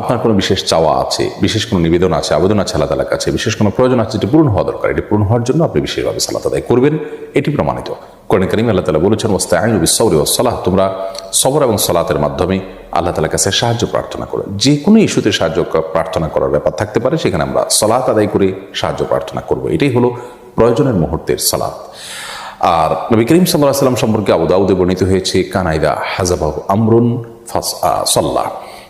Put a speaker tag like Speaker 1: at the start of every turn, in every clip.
Speaker 1: আপনার কোনো বিশেষ চাওয়া আছে, বিশেষ কোনো নিবেদন আছে, আবেদন আছে আল্লাহ তালার কাছে, বিশেষ কোনো প্রয়োজন আছে যেটি পূরণ হওয়া দরকার, এটি পূরণ হওয়ার জন্য আপনি বিশেষভাবে সালাত আদায় করবেন, এটি প্রমাণিত। কোরআন করিম আল্লাহ তালা বলেছেন ওস্তায়নবী সৌরি ও সালাহ তোমরা সবর এবং সালাতের মাধ্যমে আল্লাহ তালার কাছে সাহায্য প্রার্থনা করো। যে কোনো ইস্যুতে সাহায্য প্রার্থনা করার ব্যাপার থাকতে পারে, সেখানে আমরা সালাত আদায় করে সাহায্য প্রার্থনা করব। এটাই হলো প্রয়োজনের মুহূর্তের সালাত। আর নবী করিম সাল্লাহ সাল্লাম সম্পর্কে আবু দাউদে বর্ণিত হয়েছে, কানাইদা হাজাবাহু আমরুন ফাস সাল্লাহ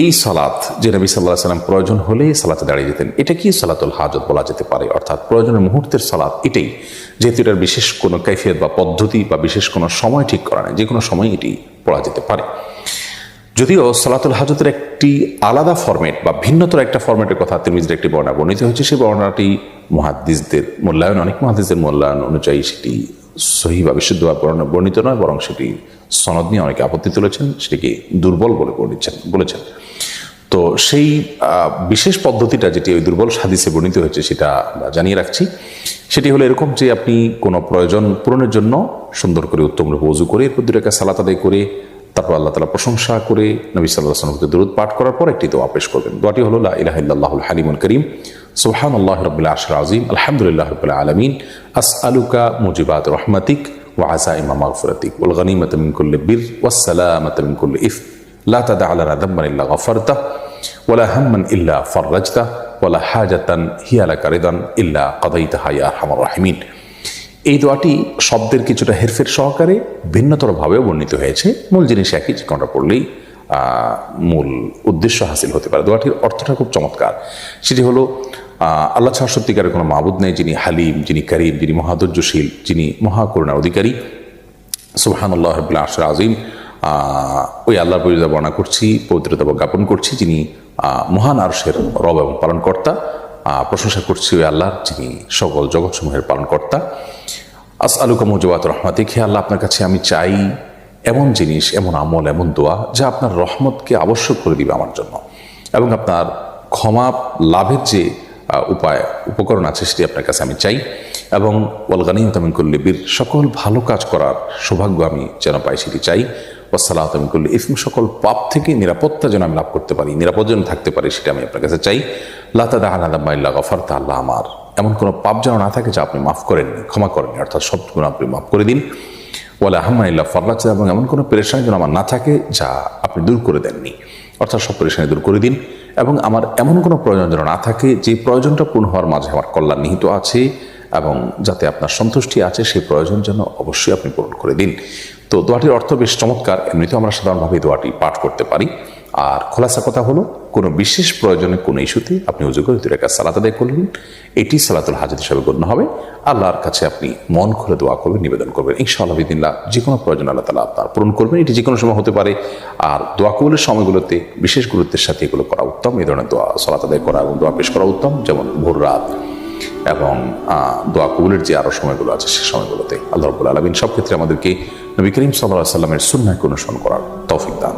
Speaker 1: এই সালাত যে নবী সাল্লাহ সাল্লাম প্রয়োজন হলেই সালাতে দাঁড়িয়ে যেতেন, এটা কি সালাতুল হাজত বলা যেতে পারে? অর্থাৎ প্রয়োজনের মুহূর্তের সালাত এটাই, যেহেতু এটার বিশেষ কোনো কৈফিয়ত বা পদ্ধতি বা বিশেষ কোনো সময় ঠিক করা নেই যে কোনো সময় এটি পড়া যেতে পারে। যদিও সালাতুল হাজতের একটি আলাদা ফরম্যাট বা ভিন্নতর একটা ফরম্যাটের কথা তিরমিজের একটি বর্ণনা বর্ণিত হয়েছে সেই বর্ণনাটি মহাদ্দিসদের মূল্যায়ন অনেক মহাদ্দিসদের মূল্যায়ন অনুযায়ী সেটি সহি বা বিশুদ্ধ বর্ণিত নয়, বরং সেটি সনদ নিয়ে অনেকে আপত্তি তুলেছেন, সেটিকে দুর্বল বলে বর্ণিচ্ছেন, বলেছেন। তো সেই বিশেষ পদ্ধতিটা যেটি ওই দুর্বল সাদিসে বর্ণিত হয়েছে সেটা জানিয়ে রাখছি। সেটি হলো এরকম যে আপনি কোনো প্রয়োজন পূরণের জন্য সুন্দর করে উত্তম রূপে উজু করে, এরপর দুটাকে সালাত আদায় করে, তারপর আল্লাহ তালা প্রশংসা করে, নবী সাল্লাহ সালামকে দূরত পাঠ করার পর একটি দোয়া পেশ করবেন। দোয়াটি হলো ইলাহিল্লাহুল হালিমুল করিম সোহান আল্লাহ রবিল্লা আশর আজিম আলহামদুলিল্লাহ রবিল্লা আলমিন আস আলুকা মুজিবাত রহমাতিক ওয়া আসা ইমাম আকফরাতিক উল গনিমত করলে বীর ওয়াসালামত করলে ইফ, লা তাদা আল্লাহ রাদাম্মান ইল্লা গফরতা ওলা হাম্মান ইল্লা ফররাজতা ওলা হাজাতান হিয়ালা কারিদান ইল্লা কদাইতাহা ইয়া হামার রাহিমিন। এই দোয়াটি শব্দের কিছুটা হেরফের সহকারে ভিন্নতরভাবে বর্ণিত হয়েছে। মূল জিনিস একই, যে পড়লেই মূল উদ্দেশ্য হাসিল হতে পারে। দোয়াটির অর্থটা খুব চমৎকার। সেটি হলো আল্লাহ ছাড়া সত্যিকারের কোনো মাবুদ নেই যিনি হালিম, যিনি করিম, যিনি মহাধৈর্যশীল, যিনি মহাকরুণার অধিকারী। সুহানুল্লাহ রবিল্লা আশরা আজিম ওই আল্লাহর পরিচয় বর্ণনা করছি, পবিত্রতা জ্ঞাপন করছি, যিনি মহান আরশের রব এবং পালনকর্তা প্রশংসা করছি ওই আল্লাহ যিনি সকল জগৎসমূহের পালনকর্তা। আস আলুকা মুজবাত রহমাতিক, হে আল্লাহ, আপনার কাছে আমি চাই এমন জিনিস, এমন আমল, এমন দোয়া, যা আপনার রহমতকে আবশ্যক করে দিবে আমার জন্য। এবং আপনার ক্ষমা লাভের যে উপায়, উপকরণ আছে, সেটি আপনার কাছে আমি চাই। এবং ওয়ালগানিমতামিন করলে বীর, সকল ভালো কাজ করার সৌভাগ্য আমি যেন পাই, সেটি চাই। ওয়াসালাতামিন করলে ইসম সকল পাপ থেকে নিরাপত্তা যেন আমি লাভ করতে পারি, নিরাপদ যেন থাকতে পারি, সেটা আমি আপনার কাছে চাই। লাতাদা আলাদা গফরতা আল্লাহ আমার। এমন কোনো পাপ যেন না থাকে যা আপনি মাফ করেননি ক্ষমা করেননি অর্থাৎ সব গুণ আপনি মাফ করে দিন। ওয়ালা আহমাইল্লা ফরলাচা এবং এমন কোনো পেরেশানি যেন আমার না থাকে যা আপনি দূর করে দেননি অর্থাৎ সব পেরেশানি দূর করে দিন। এবং আমার এমন কোনো প্রয়োজন যেন না থাকে, যে প্রয়োজনটা পূর্ণ হওয়ার মাঝে আমার কল্যাণ নিহিত আছে, এবং যাতে আপনার সন্তুষ্টি আছে, সেই প্রয়োজন যেন অবশ্যই আপনি পূরণ করে দিন। তো দোয়াটির অর্থ বেশ চমৎকার। এমনিতেও আমরা সাধারণভাবে দোয়াটি পাঠ করতে পারি। আর খোলাসা কথা হলো, কোনো বিশেষ প্রয়োজনে কোনো ইস্যুতে আপনি উজু করে দুই সালাত আদায় করলেন এটি সালাতুল হাজত হিসাবে গণ্য হবে। আল্লাহর কাছে আপনি মন খুলে দোয়া করবেন, নিবেদন করবেন। ইনশাআল্লাহ বিদিল্লাহ যে কোনো প্রয়োজন আল্লাহ তালা আপনার পূরণ করবেন। এটি যে কোনো সময় হতে পারে। আর দোয়া কবুলের সময়গুলোতে বিশেষ গুরুত্বের সাথে এগুলো করা উত্তম। এই ধরনের দোয়া সালাত আদায় করা এবং দোয়া পেশ করা উত্তম। যেমন ভোর রাত এবং দোয়া কবুলের যে আরও সময়গুলো আছে সে সময়গুলোতে আল্লাহ রবুল আলমিন সব ক্ষেত্রে আমাদেরকে নবী করিম সাল্লাহ সাল্লামের সুন্নাকে অনুসরণ করার তৌফিক দান।